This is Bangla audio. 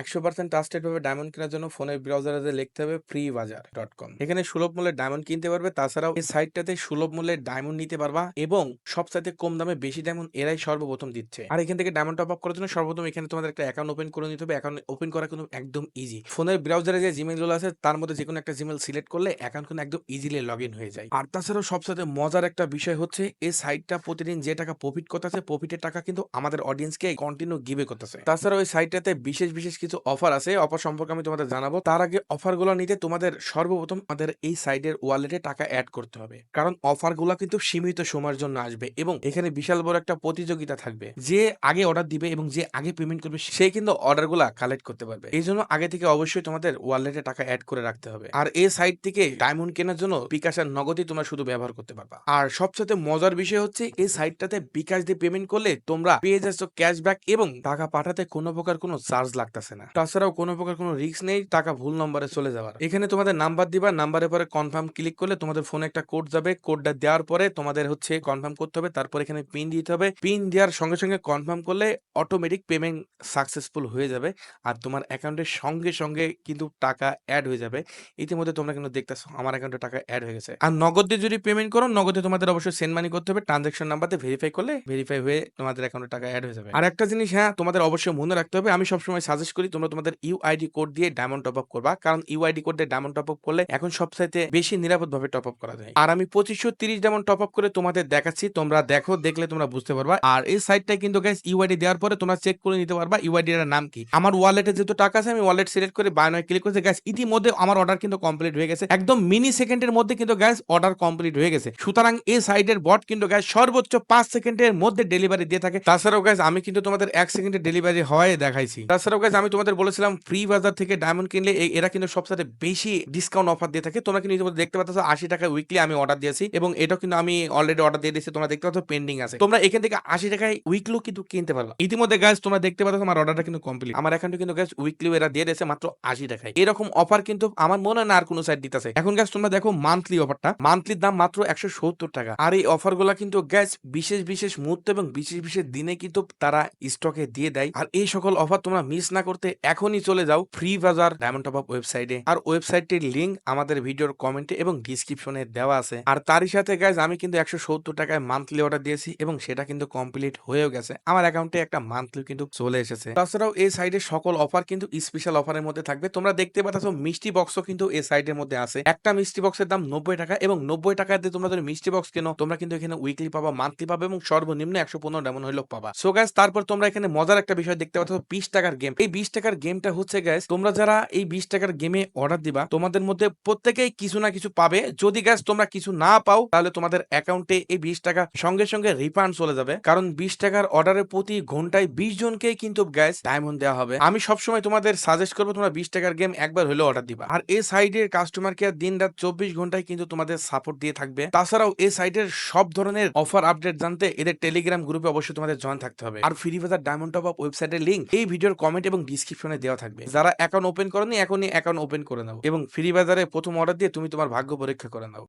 একশো পার্সেন্ট ট্রাস্টেড ভাবে ডায়মন্ড কেনার জন্য ফোনের ব্রাউজারে লিখতে হবে ফ্রি বাজার ডট কম এখানে সুলভ মূল্যে ডায়মন্ড কিনতে পারবে, তাছাড়াও এই সাইটটাতে সুলভ মূল্যে ডায়মন্ড নিতে পারবা এবং সব সবচাইতে কম দামে বেশি ডায়মন্ড এরাই সর্বপ্রথম দিচ্ছে। আর এখান থেকে ডায়মন্ড টপ আপ করার জন্য সর্বপ্রথম এখানে তোমাদের একটা অ্যাকাউন্ট ওপেন করে নিতে হবে। অ্যাকাউন্ট ওপেন করা কিন্তু একদম ইজি ফোনের ব্রাউজারে যে জিমেলগুলো আছে, তার মধ্যে যে কোনো একটা জিমেল সিলেক্ট করলে অ্যাকাউন্ট কিন্তু একদম ইজিলি লগ ইন হয়ে যায়। আর তাছাড়াও সবচেয়ে মজার একটা বিষয় হচ্ছে, এই সাইটটা প্রতিদিন যে টাকা প্রফিট করতেছে প্রফিটের টাকা কিন্তু আমাদের অডিয়েন্সকে কন্টিনিউ গিভে করতেছে। তাছাড়া ওই সাইটটাতে বিশেষ বিশেষ কিছু অফার আছে। অফার সম্পর্কে আমি তোমাদের জানাব। তার আগে অফারগুলো নিতে তোমাদের সর্বপ্রথম আমাদের এই সাইডের ওয়ালেটে টাকা অ্যাড করতে হবে। কারণ অফারগুলো কিন্তু সীমিত সময়ের জন্য আসবে এবং এখানে বিশাল বড় একটা প্রতিযোগিতা থাকবে। যে আগে অর্ডার দিবে এবং যে আগে পেমেন্ট করবে, সে কিন্তু অর্ডারগুলা কালেক্ট করতে পারবে। এই জন্য আগে থেকে অবশ্যই তোমাদের ওয়ালেটে টাকা অ্যাড করে রাখতে হবে। আর এই সাইট থেকে ডায়মন্ড কেনার জন্য বিকাশ আর নগদই তোমরা শুধু ব্যবহার করতে পারবা। আর সবচেয়ে মজার বিষয় হচ্ছে এই সাইটটাতে বিকাশ দিয়ে পেমেন্ট করলে তোমরা পেয়ে যাচ্ছ ক্যাশব্যাক এবং টাকা পাঠাতে কোনো প্রকার কোনো চার্জ লাগতেছে না। তাছাড়াও কোনো প্রকার কোনো রিস্ক নেই, টাকা ভুল নম্বরে চলে যাওয়ার। এখানে তোমাদের নাম্বার দিবা নাম্বারের পরে কনফার্ম ক্লিক করলে তোমাদের ফোনে একটা কোড যাবে। কোডটা দেওয়ার পরে তোমাদের হচ্ছে কনফার্ম করতে হবে, তারপর এখানে পিন দিতে হবে। পিন দেওয়ার সঙ্গে সঙ্গে কনফার্ম করলে অটোমেটিক পেমেন্ট সাকসেসফুল হয়ে যাবে। আর তোমার অ্যাকাউন্টের সঙ্গে সঙ্গে কিন্তু টাকা অ্যাড হয়ে যাবে। ইতিমধ্যে তোমরা কিন্তু দেখতেছো, আমার অ্যাকাউন্টে টাকা অ্যাড হয়ে গেছে। আর নগদ যদি পেমেন্ট করো, নগদে তোমাদের অবশ্যই সেন্ড মানি করতে হবে। ট্রানজাকশন নাম্বারতে ভেরিফাই করলে ভেরিফাই হয়ে তোমাদের অ্যাকাউন্টে টাকা অ্যাড হয়ে যাবে। আর একটা জিনিস হ্যাঁ তোমাদের অবশ্যই মনে রাখতে হবে, আমি সবসময় সাজেস্ট করি তোমরা তোমাদের ইউআইডি কোড দিয়ে ডায়মন্ড টপ আপ করবা। কারণ ইউআইডি কোড দিয়ে ডায়মন্ড টপ আপ করলে এখন সবচাইতে বেশি নিরাপদ ভাবে টপ আপ করা যায়। আর আমি পঁচিশশো তিরিশ ডায়মন্ড টপ আপ করে তোমাদের দেখাচ্ছি, তোমরা দেখো, দেখলে তোমরা বুঝতে পারবা। আর এই সাইটটা কিন্তু গাইস ইউআইডি দেওয়ার পরে তোমরা চেক করে নিতে পারবা ইউআইডি এর নাম কি। আমার ওয়ালেটে যেহেতু টাকা আছে, আমি ওয়ালেট সিলেক্ট করে বাই নয় ক্লিক করেছি। গাইস ইতিমধ্যে আমার অর্ডার কিন্তু কমপ্লিট হয়ে গেছে। একদম মিনি সেকেন্ডের মধ্যে কিন্তু গ্যাস অর্ডার কমপ্লিট হয়ে গেছে। সুতরাং এই সাইডের বট কিন্তু গ্যাস সর্বোচ্চ পাঁচ সেকেন্ডের মধ্যে ডেলিভারি দিয়ে থাকে। তাছাড়াও গ্যাস আমি কিন্তু তোমাদের এক সেকেন্ডে ডেলিভারি হয় দেখাইছি। তাছাড়াও গ্যাস আমি তোমাদের বলেছিলাম ফ্রি বাজার থেকে ডায়মন্ড কিনলে এরা কিন্তু সবসাথে বেশি ডিসকাউন্ট অফার দিয়ে থাকে। তোমরা কিন্তু দেখতে পাচ্ছ, আশি টাকা উইকলি আমি অর্ডার দিয়েছি এবং এটা কিন্তু আমি অলরেডি অর্ডার দিয়ে দিয়েছি, তোমরা দেখতে পাচ্ছ পেন্ডিং আছে। তোমরা এখান থেকে আশি টাকায় উইকলিও কিন্তু কিনতে পারবা ইতিমধ্যে গ্যাস তোমরা দেখতে পাচ্ছ আমার অর্ডারটা কিন্তু কমপ্লিট আমার এখানে কিন্তু গ্যাস উইকলিও এরা দিয়ে দিয়েছে মাত্র আশি টাকায়। এরকম অফার কিন্তু আমার মনে হয় না আর কোনো সাইট দিতেছে। এখন গ্যাস তোমরা দেখো মান্থলি অফারটা মান্থলির দাম মাত্র একশো সত্তর টাকা। আর এই অফারগুলা কিন্তু গ্যাস বিশেষ বিশেষ মুহূর্ত এবং বিশেষ বিশেষ দিনে কিন্তু তারা স্টকে দিয়ে দেয়। আর এই সকল অফার তোমরা মিস না করতে এখনই চলে যাও ফ্রি বাজার ডায়মন্ড টপ আপ ওয়েবসাইটে আর ওয়েবসাইটটির লিঙ্ক আমাদের ভিডিওর কমেন্টে এবং ডিসক্রিপশনে দেওয়া আছে। আর তারই সাথে গ্যাস আমি কিন্তু একশো সত্তর টাকায় মান্থলি অর্ডার দিয়েছি এবং সেটা কিন্তু কমপ্লিট হয়েও গেছে। আমার অ্যাকাউন্টে একটা মান্থলি কিন্তু চলে এসেছে। তাছাড়াও এই সাইডে সকল অফার কিন্তু স্পেশাল অফারের মধ্যে থাকবে। তোমরা দেখতে পাচ্ছ মিষ্টি বক্সও কিন্তু এই সাইডের মধ্যে আছে। একটা মিষ্টি বক্সের দাম নব্বই টাকা এবং নব্বই টাকা দিয়ে তোমরা যদি মিষ্টি বক্স কেনো, তোমরা কিন্তু এখানে উইকলি পাবা মান্থলি পাবে এবং সর্বনিম্ন একশো পনেরো ডেমন হইলেও পাবা। সো গ্যাস তারপর তোমরা এখানে মজার একটা বিষয় দেখতে পাচ্ছ, বিশ টাকার গেম এই টাকার গেমটা হচ্ছে গ্যাস তোমরা যারা এই বিশ টাকার গেমে অর্ডার দিবা, তোমাদের মধ্যে প্রত্যেকেই কিছু না কিছু পাবে। যদি গ্যাস তোমরা কিছু না পাও, তাহলে তোমাদের অ্যাকাউন্টে এই বিশ টাকা সঙ্গে সঙ্গে রিফান্ড চলে যাবে। কারণ বিশ টাকার অর্ডারের প্রতি ঘন্টায় বিশ জনকেই কিন্তু গ্যাস ডায়মন্ড দেওয়া হবে। আমি সবসময় তোমাদের সাজেস্ট করব, তোমরা বিশ টাকার গেম একবার হলেও অর্ডার দিবা। আর এই সাইডের কাস্টমার কেয়ার দিন রাত চব্বিশ ঘন্টায় কিন্তু তোমাদের সাপোর্ট দিয়ে থাকবে। তাছাড়াও এই সাইটের সব ধরনের অফার আপডেট জানতে এদের টেলিগ্রাম গ্রুপে অবশ্যই তোমাদের জয়েন থাকতে হবে। আর ফ্রি বাজার ডায়মন্ড টপ আপ ওয়েবসাইটের লিঙ্ক এই ভিডিওর কমেন্ট এবং ডিসক্রিপশনে দেওয়া থাকবে। যারা অ্যাকাউন্ট ওপেন করেনি এখনই অ্যাকাউন্ট ওপেন করে নাও এবং ফ্রি বাজারে প্রথম অর্ডার দিয়ে তুমি তোমার ভাগ্য পরীক্ষা করে নাও।